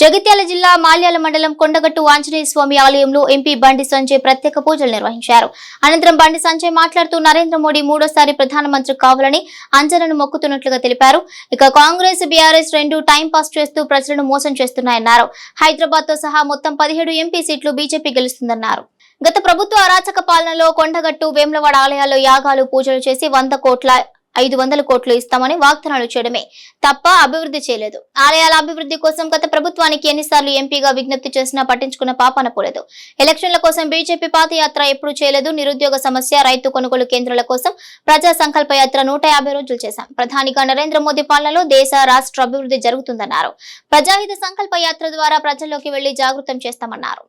జగిత్యాల జిల్లా మాల్యాల మండలం కొండగట్టు ఆంజనేయ స్వామి ఆలయంలో ఎంపీ బండి సంజయ్ ప్రత్యేక పూజలు నిర్వహించారు. అనంతరం బండి సంజయ్ మాట్లాడుతూ నరేంద్ర మోడీ మూడోసారి ప్రధానమంత్రి కావాలని అంజనను మొక్కుతున్నట్లుగా తెలిపారు. ఇక కాంగ్రెస్ బీఆర్ఎస్ రెండు టైం పాస్ చేస్తూ ప్రజలను మోసం చేస్తున్నాయన్నారు. హైదరాబాద్తో సహా మొత్తం పదిహేడు ఎంపీ సీట్లు బీజేపీ గెలుస్తుందన్నారు. గత ప్రభుత్వ అరాచక పాలనలో కొండగట్టు వేములవాడ ఆలయాల్లో యాగాలు పూజలు చేసి వంద కోట్ల ఐదు వందల కోట్లు ఇస్తామని వాగ్దానాలు చేయడమే తప్ప అభివృద్ధి చేయలేదు. ఆలయాల అభివృద్ధి కోసం గత ప్రభుత్వానికి ఎన్నిసార్లు ఎంపీగా విజ్ఞప్తి చేసినా పట్టించుకున్న పాపన పోలేదు. ఎలక్షన్ల కోసం బీజేపీ పాదయాత్ర ఎప్పుడు చేయలేదు. నిరుద్యోగ సమస్య రైతు కొనుగోలు కేంద్రాల కోసం ప్రజా సంకల్ప యాత్ర నూట యాభై రోజులు చేశాం. ప్రధానిగా నరేంద్ర మోదీ పాలనలో దేశ రాష్ట్ర అభివృద్ధి జరుగుతుందన్నారు. ప్రజాహిత సంకల్ప యాత్ర ద్వారా ప్రజల్లోకి వెళ్ళి జాగృతం చేస్తామన్నారు.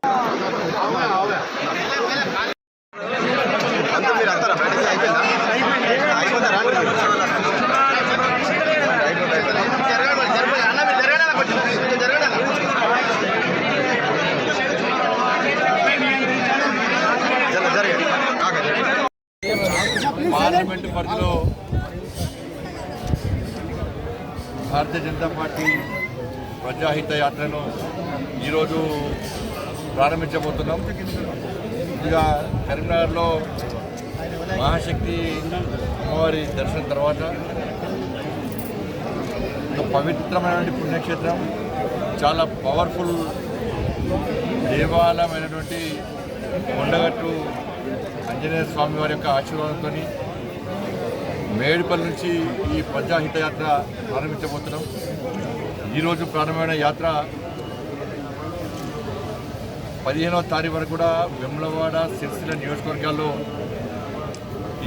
పార్లమెంట్ పరిధిలో భారతీయ జనతా పార్టీ ప్రజాహిత యాత్రను ఈరోజు ప్రారంభించబోతున్నాం. ఇక కరీంనగర్లో మహాశక్తి అమ్మవారి దర్శనం తర్వాత ఒక పవిత్రమైనటువంటి పుణ్యక్షేత్రం చాలా పవర్ఫుల్ దేవాలయమైనటువంటి కొండగట్టు ఆంజనేయ స్వామి వారి యొక్క ఆశీర్వాదంతో మేడిపల్లి నుంచి ఈ పంచాహిత యాత్ర ప్రారంభించబోతున్నాం. ఈరోజు ప్రారంభమైన యాత్ర పదిహేనవ తారీఖు వరకు కూడా వెమ్లవాడ సిరిసిల్ల నియోజకవర్గాల్లో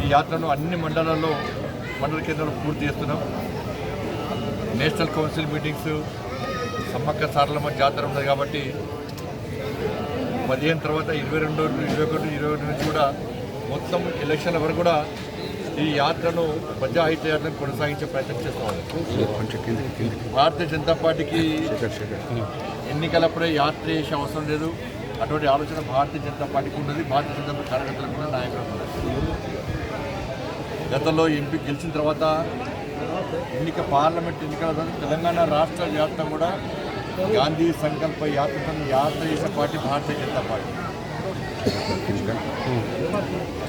ఈ యాత్రను అన్ని మండలాల్లో మండల కేంద్రాలు పూర్తి చేస్తున్నాం. National council meetings Sammakka Saralamma Jatara ఉన్నది కాబట్టి పదిహేను తర్వాత ఇరవై రెండు ఇరవై ఒకటి ఇరవై నుంచి కూడా మొత్తం ఎలక్షన్ల వరకు కూడా ఈ యాత్రను ప్రజాహిత యాత్రను కొనసాగించే ప్రయత్నం చేస్తాం భారతీయ జనతా పార్టీకి ఎన్నికలప్పుడే యాత్ర చేసే అవసరం లేదు. అటువంటి ఆలోచన భారతీయ జనతా పార్టీకి ఉన్నది. భారతీయ జనతా పార్టీ కార్యకర్తలకు కూడా నాయకులకు గతంలో ఎంపీ గెలిచిన తర్వాత ఎన్నిక పార్లమెంట్ ఎన్నికల తెలంగాణ రాష్ట్ర యాత్ర కూడా గాంధీ సంకల్ప యాత్ర యాత్ర చేసే పార్టీ భారతీయ జనతా పార్టీ.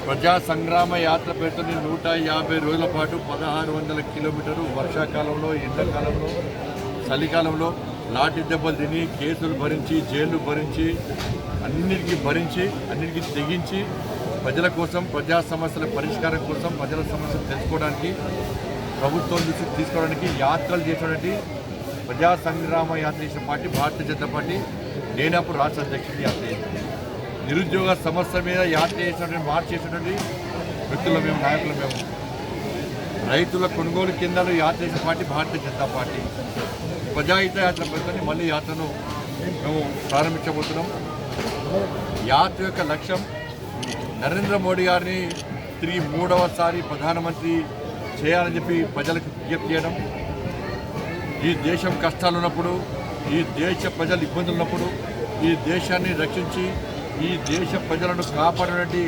ప్రజా సంగ్రామ యాత్ర పేరుతో నూట యాభై రోజుల పాటు పదహారు వందల కిలోమీటర్లు వర్షాకాలంలో ఎండాకాలంలో చలికాలంలో లాఠీ దెబ్బలు తిని కేసులు భరించి జైలు భరించి అన్నిటికీ భరించి అన్నిటికీ తెగించి ప్రజల కోసం ప్రజా సమస్యల పరిష్కారం కోసం ప్రజల సమస్యలు తెలుసుకోవడానికి ప్రభుత్వం దృష్టి తీసుకోవడానికి యాత్రలు చేసినటువంటి ప్రజా సంగ్రామ యాత్ర చేసిన పార్టీ భారతీయ జనతా పార్టీ నేనప్పుడు రాష్ట్ర అధ్యక్షుడిని యాత్ర చేశాను నిరుద్యోగ సమస్య మీద యాత్ర చేసినటువంటి మార్చి చేసినటువంటి వ్యక్తులు మేము నాయకులు మేము. రైతుల కొనుగోలు కేంద్రాలు యాత్ర చేసిన పార్టీ భారతీయ జనతా పార్టీ. ప్రజాహిత యాత్ర పెట్టుకొని మళ్ళీ యాత్రను మేము ప్రారంభించబోతున్నాం. యాత్ర యొక్క లక్ష్యం నరేంద్ర మోడీ గారిని తిరిగి మూడవసారి ప్రధానమంత్రి చేయాలని చెప్పి ప్రజలకు విజ్ఞప్తి చేయడం. ఈ దేశం కష్టాలు ఉన్నప్పుడు ఈ దేశ ప్రజలు ఇబ్బందులు ఉన్నప్పుడు ఈ దేశాన్ని రక్షించి ఈ దేశ ప్రజలను కాపాడినటువంటి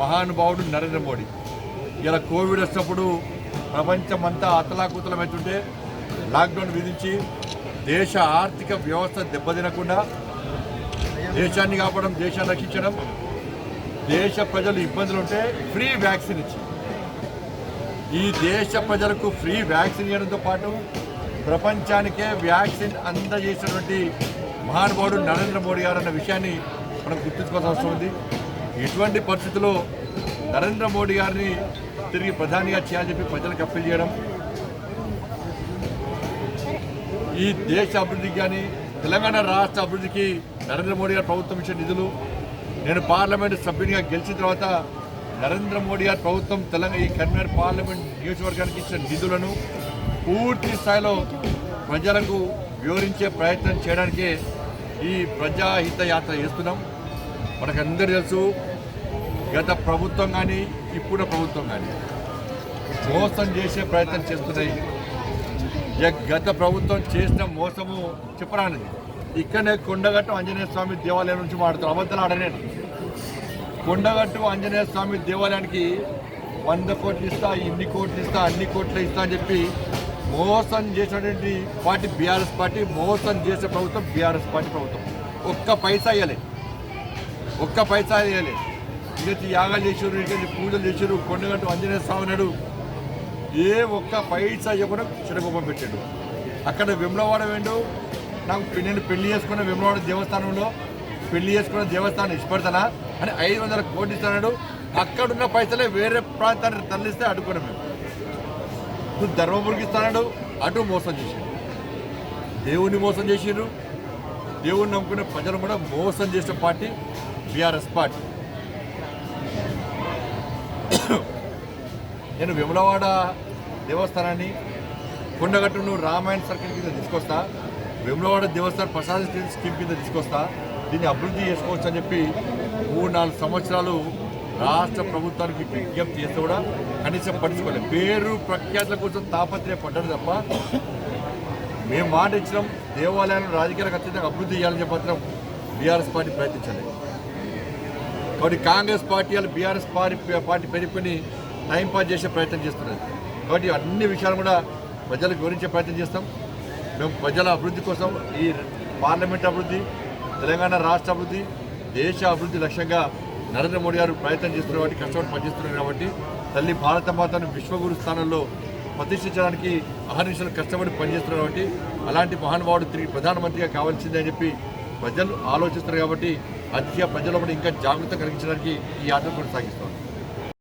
మహానుభావుడు నరేంద్ర మోడీ. ఇలా కోవిడ్ వచ్చినప్పుడు ప్రపంచమంతా అతలాకుతలమవుతుంటే లాక్డౌన్ విధించి దేశ ఆర్థిక వ్యవస్థ దెబ్బతినకుండా దేశాన్ని కాపాడడం దేశాన్ని రక్షించడం దేశ ప్రజలు ఇబ్బందులు ఉంటే ఫ్రీ వ్యాక్సిన్ ఇచ్చి. ఈ దేశ ప్రజలకు ఫ్రీ వ్యాక్సిన్ ఇవ్వడంతో పాటు ప్రపంచానికే వ్యాక్సిన్ అందజేసినటువంటి మహానుభావుడు నరేంద్ర మోడీ గారు అన్న విషయాన్ని మనం గుర్తించుకోవాల్సిన అవసరం ఉంది ఇటువంటి పరిస్థితుల్లో నరేంద్ర మోడీ గారిని తిరిగి ప్రధానిగా చేయాలని చెప్పి ప్రజలకు అప్పీల్ చేయడం. ఈ దేశ అభివృద్ధికి కానీ తెలంగాణ రాష్ట్ర అభివృద్ధికి నరేంద్ర మోడీ గారి ప్రభుత్వం ఇచ్చే నిధులు. నేను పార్లమెంటు సభ్యునిగా గెలిచిన తర్వాత నరేంద్ర మోడీ గారి ప్రభుత్వం తెలంగాణ ఈ కన్వీనర్ పార్లమెంట్ నియోజకవర్గానికి ఇచ్చిన నిధులను పూర్తి స్థాయిలో ప్రజలకు వివరించే ప్రయత్నం చేయడానికే ఈ ప్రజాహిత యాత్ర చేస్తున్నాం. మనకందరూ తెలుసు గత ప్రభుత్వం కానీ ఇప్పుడు ప్రభుత్వం కానీ మోసం చేసే ప్రయత్నం చేస్తున్నాయి. గత ప్రభుత్వం చేసిన మోసము చెప్పరానిది. ఇక్కడనే కొండగట్టు ఆంజనేయ స్వామి దేవాలయం నుంచి మాడుతారు అబద్ధాలు ఆడలేను కొండగట్టు ఆంజనేయ స్వామి దేవాలయానికి వంద కోట్లు ఇస్తా ఇన్ని కోట్లు ఇస్తా అన్ని కోట్లు ఇస్తా అని చెప్పి మోసం చేసినటువంటి పార్టీ బీఆర్ఎస్ పార్టీ మోసం చేసే ప్రభుత్వం బీఆర్ఎస్ పార్టీ ప్రభుత్వం. ఒక్క పైసా ఇవ్వలేదు ఒక్క పైసా ఇవ్వలే ఇక యాగాలు చేసారు ఇక పూజలు చేసారు కొండగట్టు ఆంజనేయ స్వామి నాడు ఏ ఒక్క పైసా చెప్పడం చిరగొప్పం పెట్టాడు. అక్కడ విమలవాడ వెండు నాకు నేను పెళ్ళి చేసుకున్న విమలవాడ దేవస్థానంలో పెళ్ళి చేసుకున్న దేవస్థానం ఇష్టపడతానా అని ఐదు వందల కోట్లు ఇస్తున్నాడు అక్కడున్న పైసలే వేరే ప్రాంతానికి తరలిస్తే అడుగుకున్నాం మేము. నువ్వు ధర్మపురికి ఇస్తున్నాడు అటు మోసం చేసిండు. దేవుణ్ణి మోసం చేసిండ్రు దేవుణ్ణి నమ్ముకునే ప్రజలు కూడా మోసం చేసిన పార్టీ. BRS party. నేను విమలవాడ దేవస్థానాన్ని కొండగట్టును రామాయణ సర్కిల్ కింద తీసుకొస్తా విమలవాడ దేవస్థానం ప్రసాద స్కీమ్ కింద తీసుకొస్తా దీన్ని అభివృద్ధి చేసుకోవచ్చు అని చెప్పి మూడు నాలుగు సంవత్సరాలు రాష్ట్ర ప్రభుత్వానికి విజ్ఞప్తి చేస్తే కూడా కనీసం పట్టించుకోలేదు పేరు ప్రఖ్యాతుల కోసం తాపత్రయపడ్డాడు తప్ప మేము మాట ఇచ్చినాం దేవాలయాలను రాజకీయాలకు అత్యంత అభివృద్ధి చేయాలని చెప్పి మాత్రం బీఆర్ఎస్ పార్టీ ప్రయత్నించలేదు. కాబట్టి కాంగ్రెస్ పార్టీ వాళ్ళు బీఆర్ఎస్ పార్టీ పార్టీ పెరిగిపోయి టైం పాస్ చేసే ప్రయత్నం చేస్తున్నారు. కాబట్టి అన్ని విషయాలు కూడా ప్రజలకు వివరించే ప్రయత్నం చేస్తాం. మేము ప్రజల అభివృద్ధి కోసం ఈ పార్లమెంట్ అభివృద్ధి తెలంగాణ రాష్ట్ర అభివృద్ధి దేశ అభివృద్ధి లక్ష్యంగా నరేంద్ర మోడీ గారు ప్రయత్నం చేస్తున్నారు కాబట్టి కష్టపడి పనిచేస్తున్నారు కాబట్టి తల్లి భారత మాతను విశ్వగురు స్థానంలో ప్రతిష్ఠించడానికి అహర్నిశలు కష్టపడి పనిచేస్తున్నారు కాబట్టి అలాంటి మహానుభావుడు తిరిగి ప్రధానమంత్రిగా కావాల్సిందే అని చెప్పి ప్రజలు ఆలోచిస్తారు కాబట్టి అత్య ప్రజల కూడా ఇంకా జాగ్రత్త కలిగించడానికి ఈ యాత్ర కొనసాగిస్తారు